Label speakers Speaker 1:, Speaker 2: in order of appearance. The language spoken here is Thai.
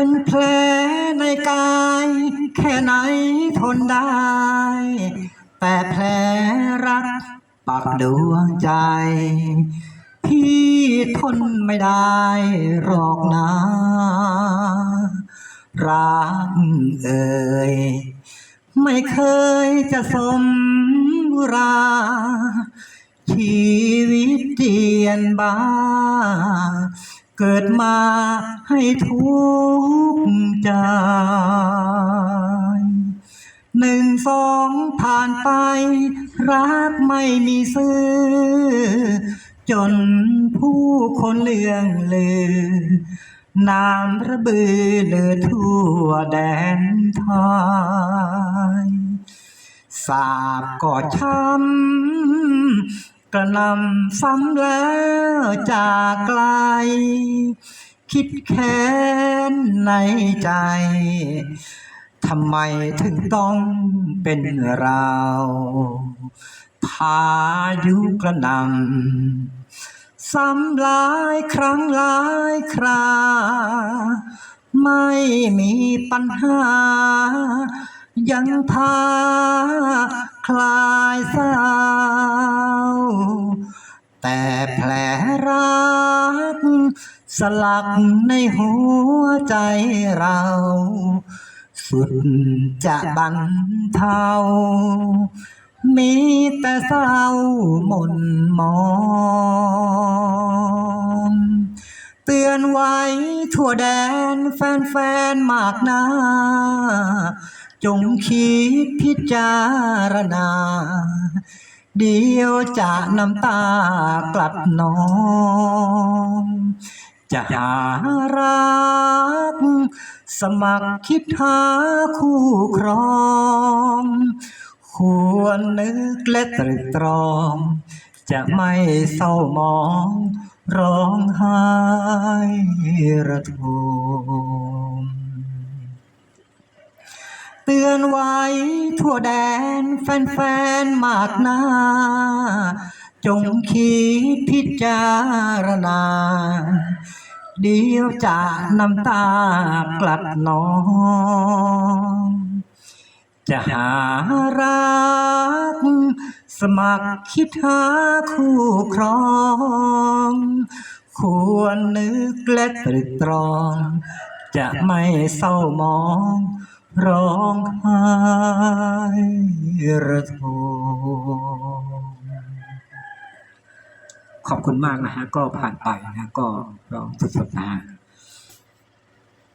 Speaker 1: เป็นแผลในกาย แค่ไหนทนได้ แต่แผลรักปักดวงใจ พี่ทนไม่ได้หรอกนะรักเอ่ยไม่เคยจะสมรา ชีวิตเจียนบ้า เกิดมาให้ทุกข์ใจ หนึ่งสองผ่านไป รักไม่มีซื้อ จนผู้คนเลื่องลือนามระบือเลือทั่วแดนไทยสาบก็ช้ำ กระนำซ้ำแล้วจากไกล คิดแค้นในใจทำไมถึงต้องเป็นเราพายุกระนำซ้ำหลายครั้งหลายครา ไม่มีปัญหา ยังพาคลายเศร้า แต่แผลรัก สลักในหัวใจเรา สุดจะบรรเทามีแต่เศร้าหม่นมองเตือนไว้ทั่วแดนแฟนๆมากหนาจงคิดพิจารณา เดียวจะน้ำตากลัดนองจะหารัก สมัครคิดหาคู่ครอง ควรนึกและตรึกตรอง จะไม่เศร้ามอง ร้องไห้ระทม เตือนไว้ทั่วแดนแฟนๆมากหน้า จงคิดพิจารณา เดียวจะน้ำตากลัดนอง จะหารัก สมัครคิดหาคู่ครอง ควรนึกและตรึกตรอง จะไม่เศร้ามอง ร้องไห้ระทมขอบคุณมากนะฮะ ก็ผ่านไปนะก็ร้องสุดๆนะฮะ